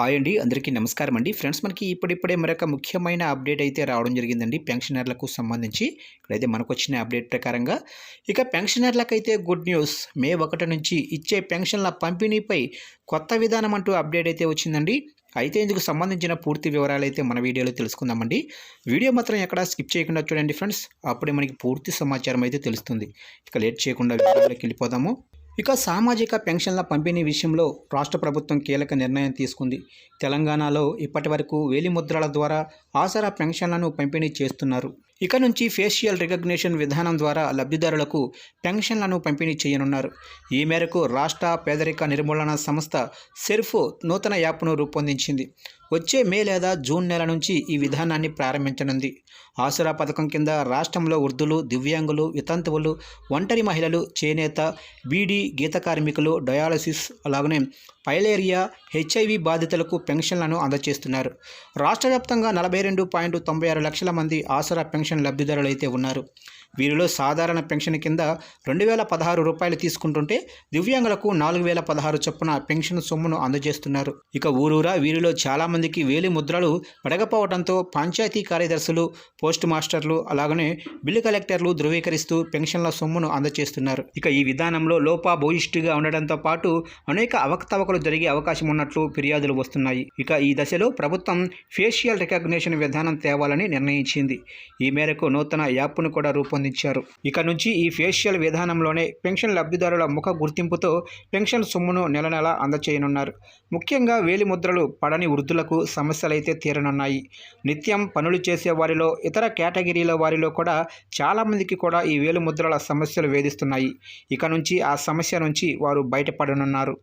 Hi అండి. అందరికీ నమస్కారం అండి. ఫ్రెండ్స్ మనకి ఇప్పుడిప్పుడే మరొక ముఖ్యమైన అప్డేట్ అయితే రావడం జరిగిందండి. పెన్షనర్లకు సంబంధించి ఇక్కడైతే మనకు వచ్చిన అప్డేట్ ప్రకారంగా. ఇక పెన్షనర్లకైతే గుడ్ న్యూస్. మే ఒకటి నుంచి ఇచ్చే పెన్షన్ల పంపిణీపై కొత్త విధానం అంటూ అప్డేట్ అయితే వచ్చిందండి. అయితే ఇందుకు సంబంధించిన పూర్తి వివరాలు అయితే మన వీడియోలో తెలుసుకుందామండి. వీడియో మాత్రం ఎక్కడా స్కిప్ చేయకుండా చూడండి ఫ్రెండ్స్. అప్పుడే మనకి పూర్తి సమాచారం అయితే తెలుస్తుంది. ఇక లేట్ చేయకుండా వీడియోలోకి వెళ్ళిపోదాము. ఇక సామాజిక పెన్షన్ల పంపిణీ విషయంలో రాష్ట్ర ప్రభుత్వం కీలక నిర్ణయం తీసుకుంది. తెలంగాణలో ఇప్పటి వరకు వేలిముద్రల ద్వారా ఆసరా పెన్షన్లను పంపిణీ చేస్తున్నారు. ఇక నుంచి ఫేషియల్ రికగ్నిషన్ విధానం ద్వారా లబ్ధిదారులకు పెన్షన్లను పంపిణీ చేయనున్నారు. ఈ మేరకు రాష్ట్ర పేదరిక నిర్మూలన సంస్థ సెర్ఫ్ నూతన యాప్ను రూపొందించింది. వచ్చే మే లేదా జూన్ నెల నుంచి ఈ విధానాన్ని ప్రారంభించనుంది. ఆసురా పథకం కింద రాష్ట్రంలో వృద్ధులు దివ్యాంగులు వితంతువులు ఒంటరి మహిళలు చేనేత బీడీ గీత కార్మికులు డయాలసిస్ అలాగనే పైలేరియా హెచ్ఐవి బాధితులకు పెన్షన్లను అందజేస్తున్నారు. రాష్ట్ర వ్యాప్తంగా నలభై రెండు పాయింట్ తొంభై ఆరు లక్షల మంది ఆసరా పెన్షన్ లబ్ధిదారులైతే ఉన్నారు. వీరిలో సాధారణ పెన్షన్ కింద రెండు వేల పదహారు రూపాయలు తీసుకుంటుంటే దివ్యాంగులకు నాలుగు వేల పదహారు చొప్పున పెన్షన్ సొమ్మును అందజేస్తున్నారు. ఇక ఊరూరా వీరిలో చాలామందికి వేలి ముద్రలు పడకపోవడంతో పంచాయతీ కార్యదర్శులు పోస్ట్ మాస్టర్లు అలాగనే బిల్లు కలెక్టర్లు ధృవీకరిస్తూ పెన్షన్ల సొమ్మును అందజేస్తున్నారు. ఇక ఈ విధానంలో లోపాభూయిష్టిగా ఉండడంతో పాటు అనేక అవకతవకలు జరిగే అవకాశం ఉన్నట్లు ఫిర్యాదులు వస్తున్నాయి. ఇక ఈ దశలో ప్రభుత్వం ఫేషియల్ రికగ్నిషన్ విధానం తేవాలని నిర్ణయించింది. ఈ మేరకు నూతన యాప్ను కూడా రూపొంది రూపొందించారు. ఇక నుంచి ఈ ఫేషియల్ విధానంలోనే పెన్షన్ లబ్ధిదారుల ముఖ గుర్తింపుతో పెన్షన్ సొమ్మును నెల నెల అందచేయనున్నారు. ముఖ్యంగా వేలిముద్రలు పడని వృద్ధులకు సమస్యలైతే తీరనున్నాయి. నిత్యం పనులు చేసే వారిలో ఇతర కేటగిరీల వారిలో కూడా చాలామందికి కూడా ఈ వేలిముద్రల సమస్యలు వేధిస్తున్నాయి. ఇక నుంచి ఆ సమస్య నుంచి వారు బయటపడనున్నారు.